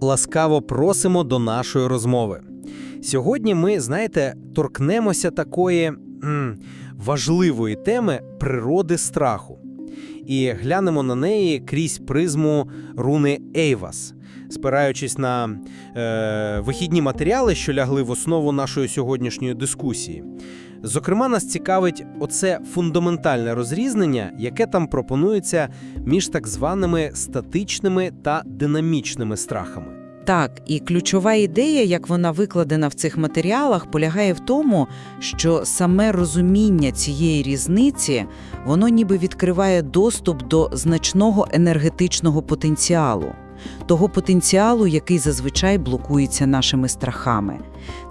Ласкаво просимо до нашої розмови. Сьогодні ми, знаєте, торкнемося такої м, важливої теми природи страху і глянемо на неї крізь призму руни Ейвас, спираючись на е, вихідні матеріали, що лягли в основу нашої сьогоднішньої дискусії. Зокрема, нас цікавить оце фундаментальне розрізнення, яке там пропонується між так званими статичними та динамічними страхами. Так, і ключова ідея, як вона викладена в цих матеріалах, полягає в тому, що саме розуміння цієї різниці, воно ніби відкриває доступ до значного енергетичного потенціалу, того потенціалу, який зазвичай блокується нашими страхами.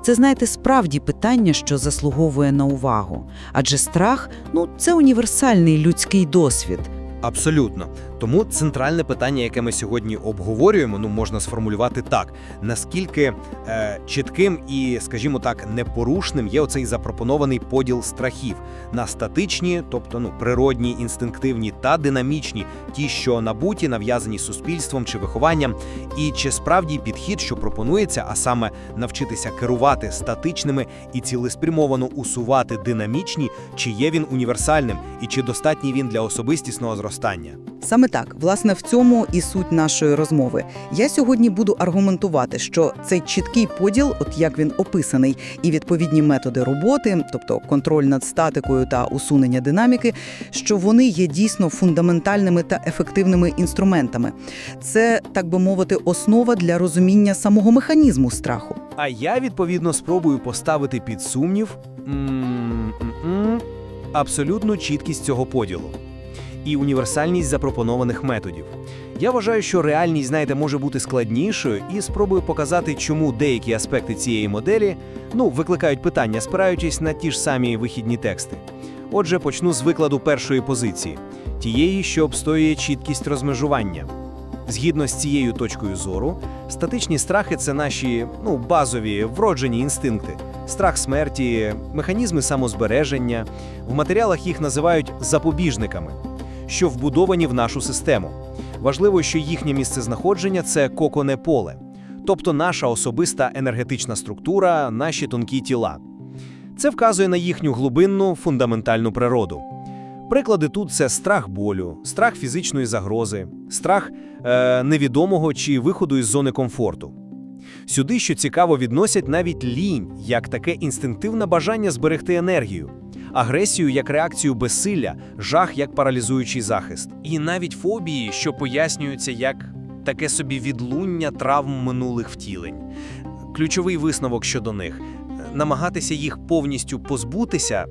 Це, знаєте, справді питання, що заслуговує на увагу. Адже страх ну, це універсальний людський досвід. Абсолютно. Тому центральне питання, яке ми сьогодні обговорюємо, ну можна сформулювати так: наскільки е, чітким і, скажімо так, непорушним є оцей запропонований поділ страхів на статичні, тобто ну природні, інстинктивні та динамічні, ті, що набуті, нав'язані суспільством чи вихованням, і чи справді підхід, що пропонується, а саме навчитися керувати статичними і цілеспрямовано усувати динамічні, чи є він універсальним, і чи достатній він для особистісного зростання. Саме так, власне, в цьому і суть нашої розмови. Я сьогодні буду аргументувати, що цей чіткий поділ, от як він описаний, і відповідні методи роботи, тобто контроль над статикою та усунення динаміки, що вони є дійсно фундаментальними та ефективними інструментами. Це, так би мовити, основа для розуміння самого механізму страху. А я відповідно спробую поставити під сумнів м-м-м, абсолютну чіткість цього поділу і універсальність запропонованих методів. Я вважаю, що реальність, знаєте, може бути складнішою, і спробую показати, чому деякі аспекти цієї моделі ну, викликають питання, спираючись на ті ж самі вихідні тексти. Отже, почну з викладу першої позиції, тієї, що обстоює чіткість розмежування. Згідно з цією точкою зору, статичні страхи це наші ну, базові вроджені інстинкти, страх смерті, механізми самозбереження. В матеріалах їх називають запобіжниками, що вбудовані в нашу систему. Важливо, що їхнє місцезнаходження це коконе поле, тобто наша особиста енергетична структура, наші тонкі тіла. Це вказує на їхню глибинну фундаментальну природу. Приклади тут це страх болю, страх фізичної загрози, страх е, невідомого чи виходу із зони комфорту. Сюди, що цікаво, відносять навіть лінь як таке інстинктивне бажання зберегти енергію, агресію як реакцію безсилля, жах як паралізуючий захист, і навіть фобії, що пояснюються як таке собі відлуння травм минулих втілень. Ключовий висновок щодо них намагатися їх повністю позбутися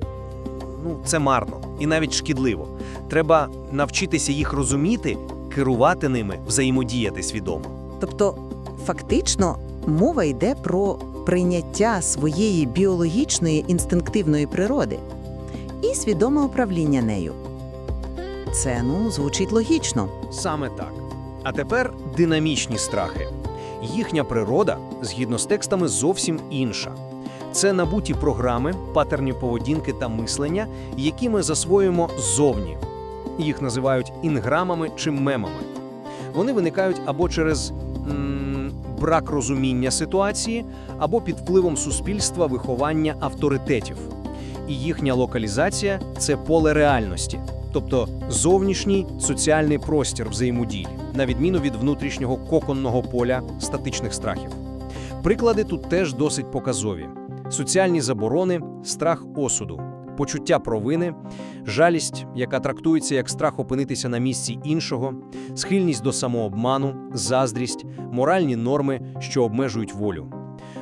ну, це марно і навіть шкідливо. Треба навчитися їх розуміти, керувати ними, взаємодіяти свідомо. Тобто, фактично, мова йде про прийняття своєї біологічної інстинктивної природи і свідоме управління нею. Це ну звучить логічно. Саме так. А тепер динамічні страхи. Їхня природа, згідно з текстами, зовсім інша. Це набуті програми, патерні поведінки та мислення, які ми засвоюємо ззовні. Їх називають інграмами чи мемами. Вони виникають або через м, брак розуміння ситуації, або під впливом суспільства виховання авторитетів. І їхня локалізація це поле реальності, тобто зовнішній соціальний простір взаємодії, на відміну від внутрішнього коконного поля статичних страхів. Приклади тут теж досить показові: соціальні заборони, страх осуду, почуття провини, жалість, яка трактується як страх опинитися на місці іншого, схильність до самообману, заздрість, моральні норми, що обмежують волю.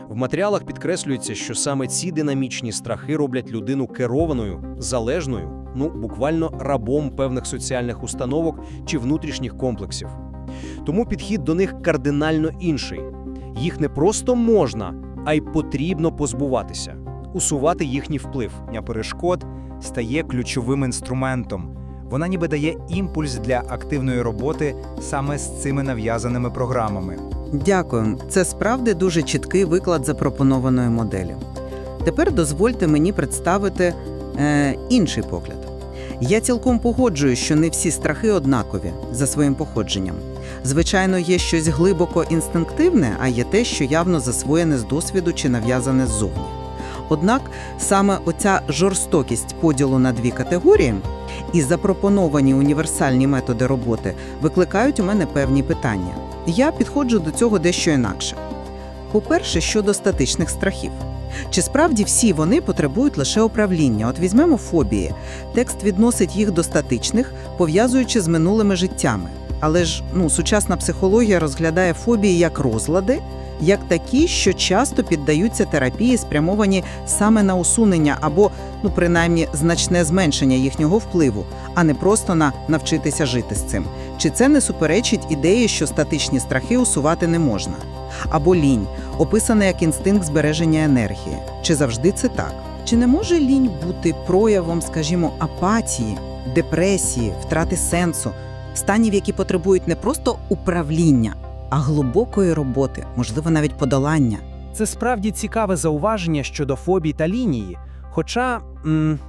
В матеріалах підкреслюється, що саме ці динамічні страхи роблять людину керованою, залежною, ну буквально рабом певних соціальних установок чи внутрішніх комплексів. Тому підхід до них кардинально інший. Їх не просто можна, а й потрібно позбуватися, усувати їхній вплив. Перешкод стає ключовим інструментом. Вона ніби дає імпульс для активної роботи саме з цими нав'язаними програмами. Дякую. Це справді дуже чіткий виклад запропонованої моделі. Тепер дозвольте мені представити е, інший погляд. Я цілком погоджую, що не всі страхи однакові за своїм походженням. Звичайно, є щось глибоко інстинктивне, а є те, що явно засвоєне з досвіду чи нав'язане ззовні. Однак саме оця жорстокість поділу на дві категорії і запропоновані універсальні методи роботи викликають у мене певні питання. Я підходжу до цього дещо інакше. По-перше, щодо статичних страхів. Чи справді всі вони потребують лише управління? От візьмемо фобії. Текст відносить їх до статичних, пов'язуючи з минулими життями. Але ж ну, сучасна психологія розглядає фобії як розлади, як такі, що часто піддаються терапії, спрямовані саме на усунення або, ну принаймні, значне зменшення їхнього впливу, а не просто на навчитися жити з цим. Чи це не суперечить ідеї, що статичні страхи усувати не можна? Або лінь, описана як інстинкт збереження енергії. Чи завжди це так? Чи не може лінь бути проявом, скажімо, апатії, депресії, втрати сенсу, станів, які потребують не просто управління, а глибокої роботи, можливо, навіть подолання? Це справді цікаве зауваження щодо фобій та лінії. Хоча м,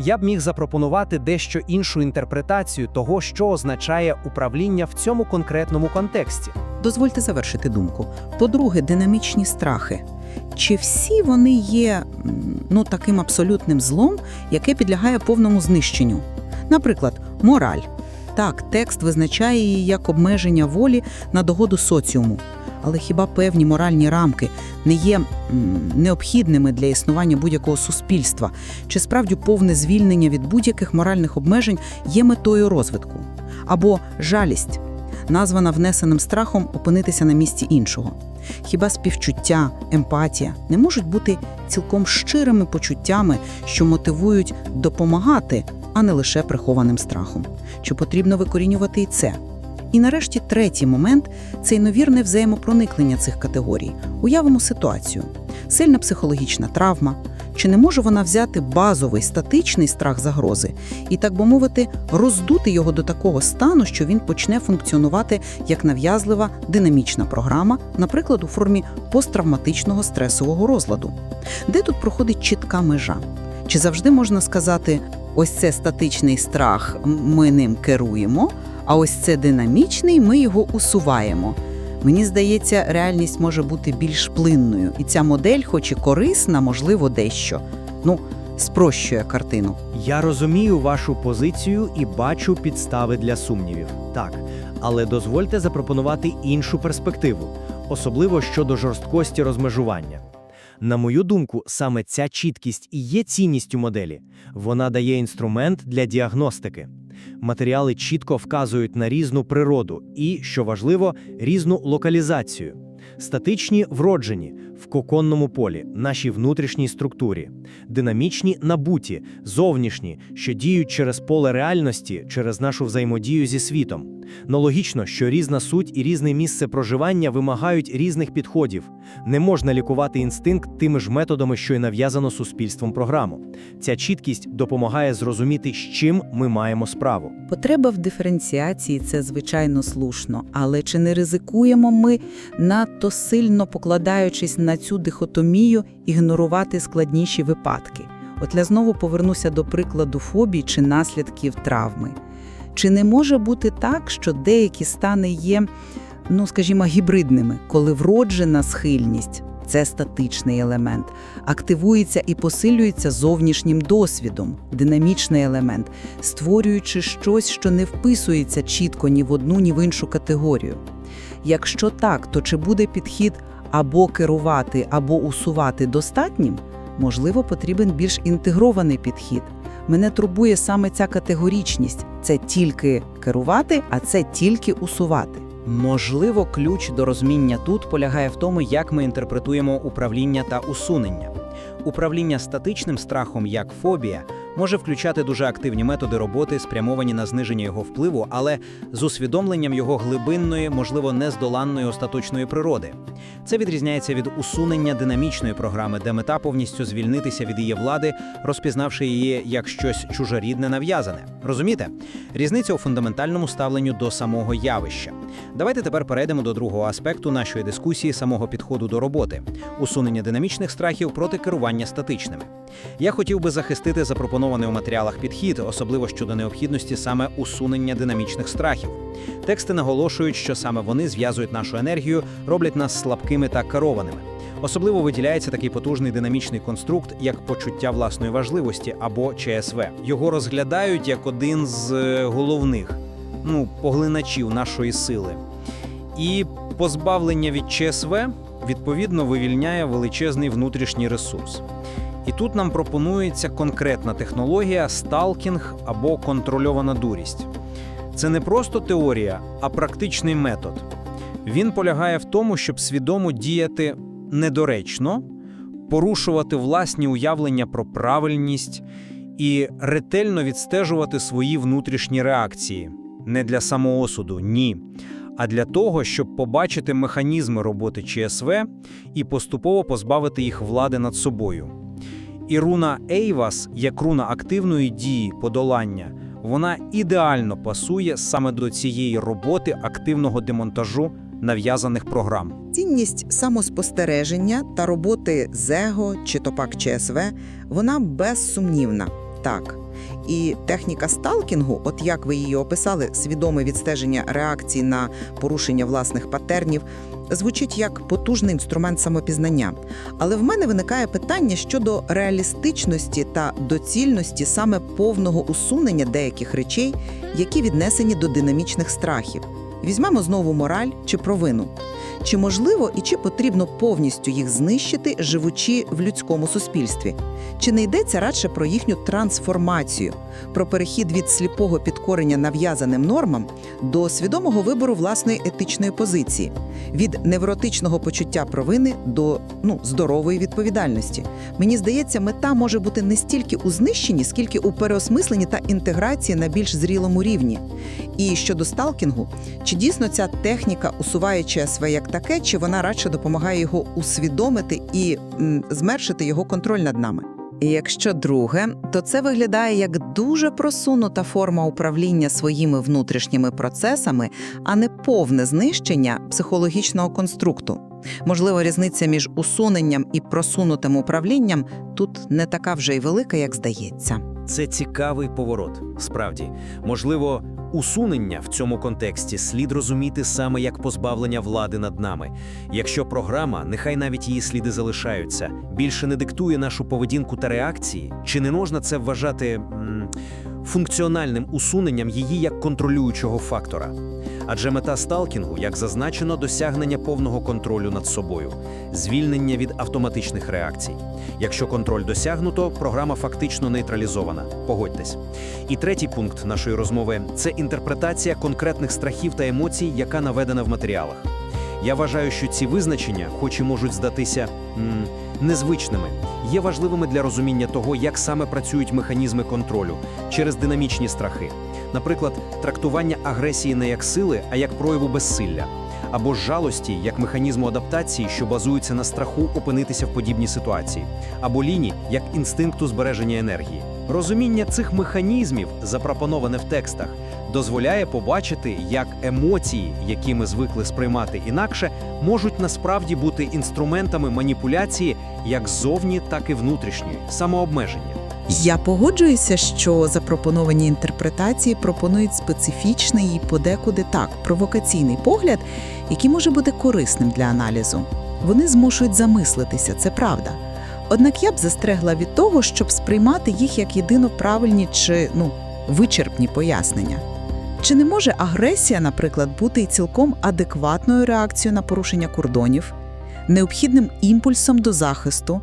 я б міг запропонувати дещо іншу інтерпретацію того, що означає управління в цьому конкретному контексті. Дозвольте завершити думку. По-друге, динамічні страхи. Чи всі вони є ну, таким абсолютним злом, яке підлягає повному знищенню? Наприклад, мораль. Так, текст визначає її як обмеження волі на догоду соціуму. Але хіба певні моральні рамки не є необхідними для існування будь-якого суспільства? Чи справді повне звільнення від будь-яких моральних обмежень є метою розвитку? Або жалість названа внесеним страхом опинитися на місці іншого. Хіба співчуття, емпатія не можуть бути цілком щирими почуттями, що мотивують допомагати, а не лише прихованим страхом? Чи потрібно викорінювати і це? І нарешті третій момент це ймовірне взаємопроникнення цих категорій. Уявимо ситуацію: сильна психологічна травма. Чи не може вона взяти базовий статичний страх загрози і, так би мовити, роздути його до такого стану, що він почне функціонувати як нав'язлива динамічна програма, наприклад, у формі посттравматичного стресового розладу? Де тут проходить чітка межа? Чи завжди можна сказати, ось це статичний страх, ми ним керуємо, а ось це динамічний, ми його усуваємо? Мені здається, реальність може бути більш плинною, і ця модель, хоч і корисна, можливо, дещо. Ну, спрощує картину. Я розумію вашу позицію і бачу підстави для сумнівів. Так, але дозвольте запропонувати іншу перспективу, особливо щодо жорсткості розмежування. На мою думку, саме ця чіткість і є цінністю моделі. Вона дає інструмент для діагностики. Матеріали чітко вказують на різну природу і, що важливо, різну локалізацію. Статичні вроджені в коконному полі, нашій внутрішній структурі, динамічні набуті, зовнішні, що діють через поле реальності, через нашу взаємодію зі світом. Но логічно, що різна суть і різне місце проживання вимагають різних підходів. Не можна лікувати інстинкт тими ж методами, що й нав'язано суспільством програму. Ця чіткість допомагає зрозуміти, з чим ми маємо справу. Потреба в диференціації це звичайно слушно, але чи не ризикуємо ми, надто сильно покладаючись на цю дихотомію, ігнорувати складніші випадки? От я знову повернуся до прикладу фобій чи наслідків травми. Чи не може бути так, що деякі стани є, ну скажімо, гібридними, коли вроджена схильність це статичний елемент, активується і посилюється зовнішнім досвідом, динамічний елемент, створюючи щось, що не вписується чітко ні в одну, ні в іншу категорію. Якщо так, то чи буде підхід або керувати, або усувати достатнім? Можливо, потрібен більш інтегрований підхід. Мене турбує саме ця категорічність: це тільки керувати, а це тільки усувати. Можливо, ключ до розміння тут полягає в тому, як ми інтерпретуємо управління та усунення. Управління статичним страхом, як фобія, може включати дуже активні методи роботи, спрямовані на зниження його впливу, але з усвідомленням його глибинної, можливо, нездоланної остаточної природи. Це відрізняється від усунення динамічної програми, де мета повністю звільнитися від її влади, розпізнавши її як щось чужорідне нав'язане. Розумієте? Різниця у фундаментальному ставленню до самого явища. Давайте тепер перейдемо до другого аспекту нашої дискусії самого підходу до роботи усунення динамічних страхів проти керування статичними. Я хотів би захистити запропонований у матеріалах підхід, особливо щодо необхідності саме усунення динамічних страхів. Тексти наголошують, що саме вони зв'язують нашу енергію, роблять нас слабкими та керованими. Особливо виділяється такий потужний динамічний конструкт, як почуття власної важливості або ЧСВ. Його розглядають як один з е, головних ну, поглиначів нашої сили. І позбавлення від ЧСВ відповідно вивільняє величезний внутрішній ресурс. І тут нам пропонується конкретна технологія сталкінг або контрольована дурість. Це не просто теорія, а практичний метод. Він полягає в тому, щоб свідомо діяти недоречно, порушувати власні уявлення про правильність і ретельно відстежувати свої внутрішні реакції. Не для самоосуду, ні. А для того, щоб побачити механізми роботи ЧСВ і поступово позбавити їх влади над собою. І руна Ейвас, як руна активної дії подолання, вона ідеально пасує саме до цієї роботи активного демонтажу нав'язаних програм. Цінність самоспостереження та роботи з его чи то пак ЧСВ, вона безсумнівна. Так. І техніка сталкінгу, от як ви її описали, свідоме відстеження реакцій на порушення власних патернів, звучить як потужний інструмент самопізнання. Але в мене виникає питання щодо реалістичності та доцільності саме повного усунення деяких речей, які віднесені до динамічних страхів. Візьмемо знову мораль чи провину. Чи можливо і чи потрібно повністю їх знищити, живучи в людському суспільстві? Чи не йдеться радше про їхню трансформацію, про перехід від сліпого підкорення нав'язаним нормам до свідомого вибору власної етичної позиції, від невротичного почуття провини до ну, здорової відповідальності? Мені здається, мета може бути не стільки у знищенні, скільки у переосмисленні та інтеграції на більш зрілому рівні. І щодо сталкінгу, чи дійсно ця техніка усуває ЧСВ як таке, чи вона радше допомагає його усвідомити і м, зменшити його контроль над нами? І якщо друге, то це виглядає як дуже просунута форма управління своїми внутрішніми процесами, а не повне знищення психологічного конструкту. Можливо, різниця між усуненням і просунутим управлінням тут не така вже й велика, як здається. Це цікавий поворот. Справді, можливо, усунення в цьому контексті слід розуміти саме як позбавлення влади над нами. Якщо програма, нехай навіть її сліди залишаються, більше не диктує нашу поведінку та реакції, чи не можна це вважати м, функціональним усуненням її як контролюючого фактора? Адже мета сталкінгу, як зазначено, досягнення повного контролю над собою, звільнення від автоматичних реакцій. Якщо контроль досягнуто, програма фактично нейтралізована. Погодьтесь. І третій пункт нашої розмови це інтерпретація конкретних страхів та емоцій, яка наведена в матеріалах. Я вважаю, що ці визначення, хоч і можуть здатися м, незвичними, є важливими для розуміння того, як саме працюють механізми контролю через динамічні страхи. Наприклад, трактування агресії не як сили, а як прояву безсилля, або жалості як механізму адаптації, що базується на страху опинитися в подібній ситуації, або ліні як інстинкту збереження енергії. Розуміння цих механізмів, запропоноване в текстах, дозволяє побачити, як емоції, які ми звикли сприймати інакше, можуть насправді бути інструментами маніпуляції як ззовні, так і внутрішньої, самообмеження. Я погоджуюся, що запропоновані інтерпретації пропонують специфічний і подекуди так провокаційний погляд, який може бути корисним для аналізу. Вони змушують замислитися, це правда. Однак я б застерегла від того, щоб сприймати їх як єдино правильні чи ну вичерпні пояснення. Чи не може агресія, наприклад, бути і цілком адекватною реакцією на порушення кордонів, необхідним імпульсом до захисту?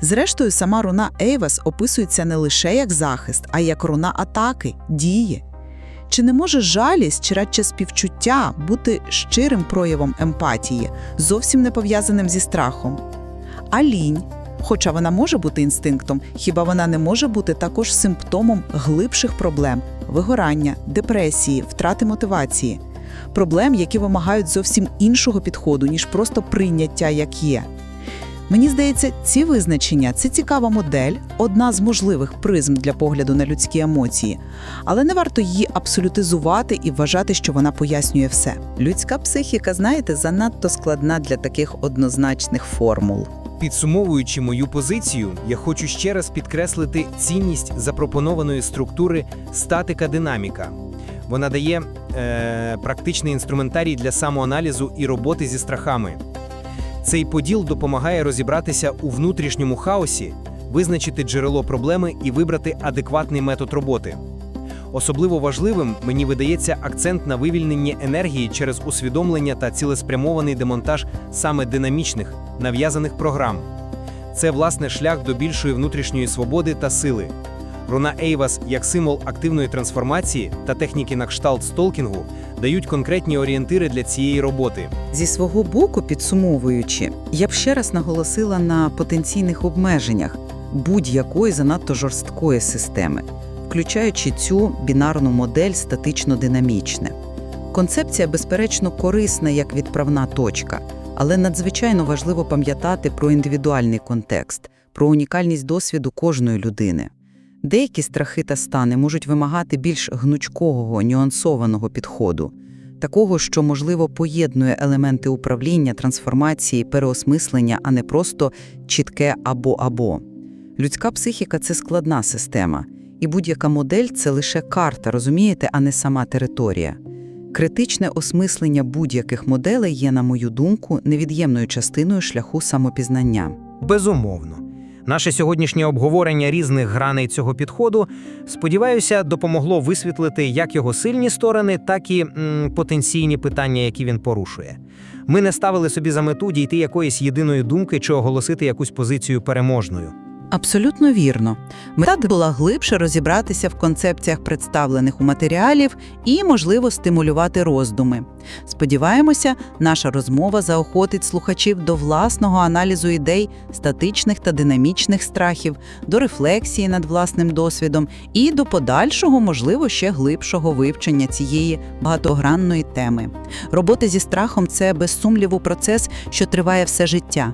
Зрештою, сама руна Ейвас описується не лише як захист, а як руна атаки, дії. Чи не може жалість чи радше співчуття бути щирим проявом емпатії, зовсім не пов'язаним зі страхом? А лінь, хоча вона може бути інстинктом, хіба вона не може бути також симптомом глибших проблем вигорання, депресії, втрати мотивації, проблем, які вимагають зовсім іншого підходу, ніж просто прийняття як є. Мені здається, ці визначення це цікава модель, одна з можливих призм для погляду на людські емоції, але не варто її абсолютизувати і вважати, що вона пояснює все. Людська психіка, знаєте, занадто складна для таких однозначних формул. Підсумовуючи мою позицію, я хочу ще раз підкреслити цінність запропонованої структури статика-динаміка. Вона дає е, практичний інструментарій для самоаналізу і роботи зі страхами. Цей поділ допомагає розібратися у внутрішньому хаосі, визначити джерело проблеми і вибрати адекватний метод роботи. Особливо важливим мені видається акцент на вивільненні енергії через усвідомлення та цілеспрямований демонтаж саме динамічних, нав'язаних програм. Це власне шлях до більшої внутрішньої свободи та сили. Руна Ейвас як символ активної трансформації та техніки на кшталт столкінгу дають конкретні орієнтири для цієї роботи. Зі свого боку, підсумовуючи, я б ще раз наголосила на потенційних обмеженнях будь-якої занадто жорсткої системи, включаючи цю бінарну модель статично-динамічне. Концепція, безперечно, корисна як відправна точка, але надзвичайно важливо пам'ятати про індивідуальний контекст, про унікальність досвіду кожної людини. Деякі страхи та стани можуть вимагати більш гнучкого, нюансованого підходу, такого, що, можливо, поєднує елементи управління, трансформації, переосмислення, а не просто чітке або-або. Людська психіка це складна система, і будь-яка модель це лише карта, розумієте, а не сама територія. Критичне осмислення будь-яких моделей є, на мою думку, невід'ємною частиною шляху самопізнання. Безумовно. Наше сьогоднішнє обговорення різних граней цього підходу, сподіваюся, допомогло висвітлити як його сильні сторони, так і м, потенційні питання, які він порушує. Ми не ставили собі за мету дійти якоїсь єдиної думки чи оголосити якусь позицію переможною. Абсолютно вірно. Мета була глибше розібратися в концепціях представлених у матеріалів і, можливо, стимулювати роздуми. Сподіваємося, наша розмова заохотить слухачів до власного аналізу ідей, статичних та динамічних страхів, до рефлексії над власним досвідом і до подальшого, можливо, ще глибшого вивчення цієї багатогранної теми. Робота зі страхом це без сумніву процес, що триває все життя.